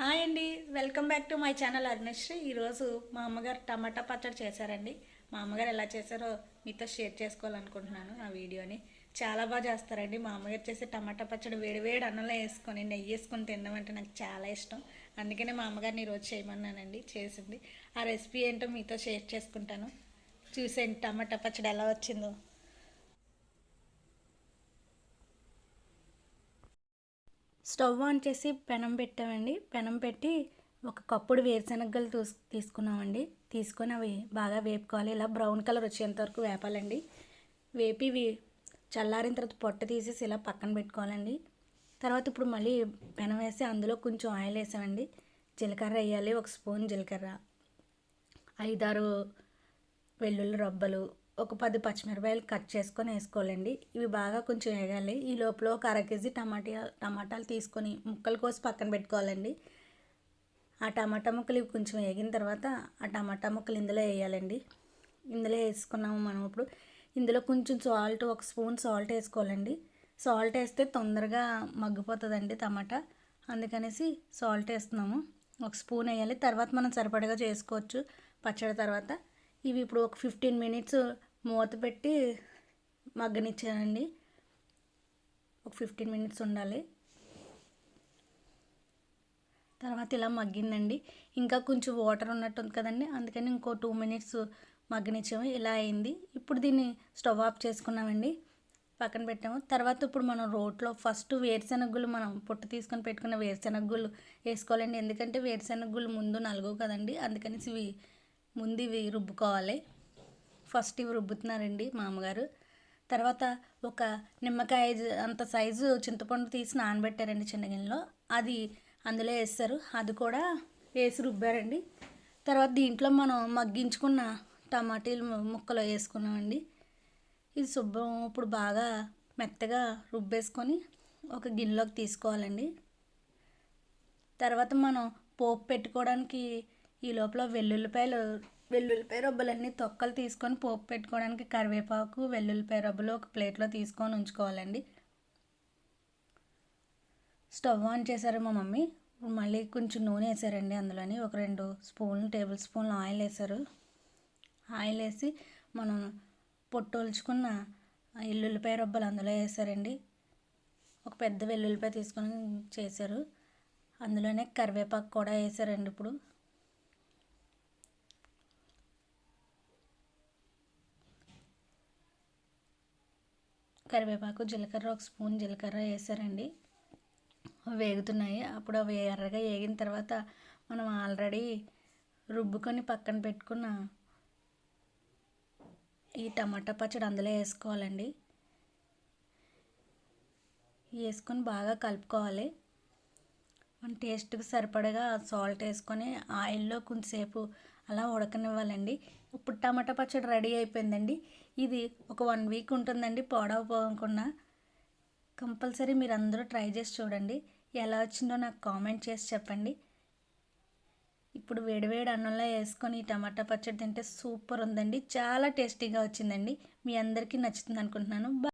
Hi అండి. Welcome back to my channel Arunasri ఈరోజు మా అమ్మగారు టమాటా పచ్చడి చేశారండి. మా అమ్మగారు ఎలా చేశారో మీతో షేర్ చేసుకోవాలనుకుంటున్నాను ఆ వీడియోని. చాలా బాగా చేస్తారండి. మా అమ్మగారు చేసే టమాటా పచ్చడి వేడివేడి అన్నంలో వేసుకొని నెయ్యి వేసుకొని తినడం నాకు చాలా ఇష్టం. అందుకనే మా అమ్మగారిని ఈరోజు చేయమన్నానండి. చేసింది. ఆ రెసిపీ ఏంటో మీతో షేర్ చేసుకుంటాను. చూసేయండి టమాటా పచ్చడి ఎలా వచ్చిందో. స్టవ్ ఆన్ చేసి పెనం పెట్టామండి. పెనం పెట్టి ఒక కప్పుడు వేరుశనగలు తూస్ తీసుకున్నామండి. తీసుకొని అవి బాగా వేపుకోవాలి. ఇలా బ్రౌన్ కలర్ వచ్చేంత వరకు వేపాలండి. వేపి చల్లారిన తర్వాత పొట్ట తీసేసి ఇలా పక్కన పెట్టుకోవాలండి. తర్వాత ఇప్పుడు మళ్ళీ పెనం వేసి అందులో కొంచెం ఆయిల్ వేసామండి. జీలకర్ర వేయాలి. ఒక స్పూన్ జీలకర్ర. ఐదారు వెల్లుల్లి రబ్బలు. ఒక పది పచ్చిమిరపాయలు కట్ చేసుకొని వేసుకోవాలండి. ఇవి బాగా కొంచెం వేగాలి. ఈ లోపల ఒక అర కేజీ టమాటా టమాటాలు తీసుకొని ముక్కలు కోసి పక్కన పెట్టుకోవాలండి. ఆ టమాటా ముక్కలు ఇవి కొంచెం వేగిన తర్వాత ఆ టమాటా ముక్కలు ఇందులో వేయాలండి. ఇందులో వేసుకున్నాము మనం ఇప్పుడు. ఇందులో కొంచెం సాల్ట్ ఒక స్పూన్ సాల్ట్ వేసుకోవాలండి. సాల్ట్ వేస్తే తొందరగా మగ్గిపోతుందండి టమాటా. అందుకనేసి సాల్ట్ వేస్తున్నాము. ఒక స్పూన్ వేయాలి. తర్వాత మనం సరిపడగా చేసుకోవచ్చు. పచ్చడి తర్వాత ఇవి ఇప్పుడు ఒక ఫిఫ్టీన్ మినిట్స్ మూత పెట్టి మగ్గనిచ్చానండి. ఒక ఫిఫ్టీన్ మినిట్స్ ఉండాలి. తర్వాత ఇలా మగ్గిందండి. ఇంకా కొంచెం వాటర్ ఉన్నట్టు ఉంది కదండి. అందుకని ఇంకో టూ మినిట్స్ మగ్గనిచ్చాము. ఇలా అయింది. ఇప్పుడు దీన్ని స్టవ్ ఆఫ్ చేసుకున్నామండి. పక్కన పెట్టాము. తర్వాత ఇప్పుడు మనం రోట్లో ఫస్ట్ వేరుశెనగులు మనం పొట్టు తీసుకొని పెట్టుకున్న వేరుశెనగులు వేసుకోవాలండి. ఎందుకంటే వేరుశెనగులు ముందు నలుగు కదండి. అందుకని ఇవి ముందు ఇవి రుబ్బుకోవాలి. ఫస్ట్ ఇవి రుబ్బుతున్నారండి మామగారు. తర్వాత ఒక నిమ్మకాయ అంత సైజు చింతపండు తీసి నానబెట్టారండి చిన్నగిన్నెలో అది అందులో వేస్తారు. అది కూడా వేసి రుబ్బారండి. తర్వాత దీంట్లో మనం మగ్గించుకున్న టమాటీలు ముక్కలు వేసుకున్నామండి. ఇది శుభ్రం ఇప్పుడు బాగా మెత్తగా రుబ్బేసుకొని ఒక గిన్నెలోకి తీసుకోవాలండి. తర్వాత మనం పోపు పెట్టుకోవడానికి ఈ లోపల వెల్లుల్లిపాయలు వెల్లుల్లిపాయ రొబ్బలన్నీ తొక్కలు తీసుకొని పోపు పెట్టుకోవడానికి కరివేపాకు వెల్లుల్లిపాయ రొబ్బలు ఒక ప్లేట్లో తీసుకొని ఉంచుకోవాలండి. స్టవ్ ఆన్ చేశారు మా మమ్మీ. మళ్ళీ కొంచెం నూనె వేసారండి అందులోని. ఒక రెండు స్పూన్లు టేబుల్ స్పూన్లు ఆయిల్ వేసారు. ఆయిల్ వేసి మనం పొట్టొల్చుకున్న ఎల్లుల్లిపాయ రొబ్బలు అందులో వేసారండి. ఒక పెద్ద వెల్లుల్లిపాయ తీసుకొని చేశారు. అందులోనే కరివేపాకు కూడా వేసారండి ఇప్పుడు. కరివేపాకు జీలకర్ర ఒక స్పూన్ జీలకర్ర వేసారండి. వేగుతున్నాయి. అప్పుడు అవి ఎర్రగా వేగిన తర్వాత మనం ఆల్రెడీ రుబ్బుకొని పక్కన పెట్టుకున్న ఈ టమాటా పచ్చడి అందులో వేసుకోవాలండి. వేసుకొని బాగా కలుపుకోవాలి. మన టేస్ట్కి సరిపడగా సాల్ట్ వేసుకొని ఆయిల్లో కొంతసేపు అలా ఉడకనివ్వాలండి. ఇప్పుడు టమాటా పచ్చడి రెడీ అయిపోయిందండి. ఇది ఒక వన్ వీక్ ఉంటుందండి పోకుండా కంపల్సరీ మీరు అందరూ ట్రై చేసి చూడండి. ఎలా వచ్చిందో నాకు కామెంట్ చేసి చెప్పండి. ఇప్పుడు వేడివేడి అన్నంలో వేసుకొని టమాటా పచ్చడి తింటే సూపర్ ఉందండి. చాలా టేస్టీగా వచ్చిందండి. మీ అందరికీ నచ్చుతుంది అనుకుంటున్నాను.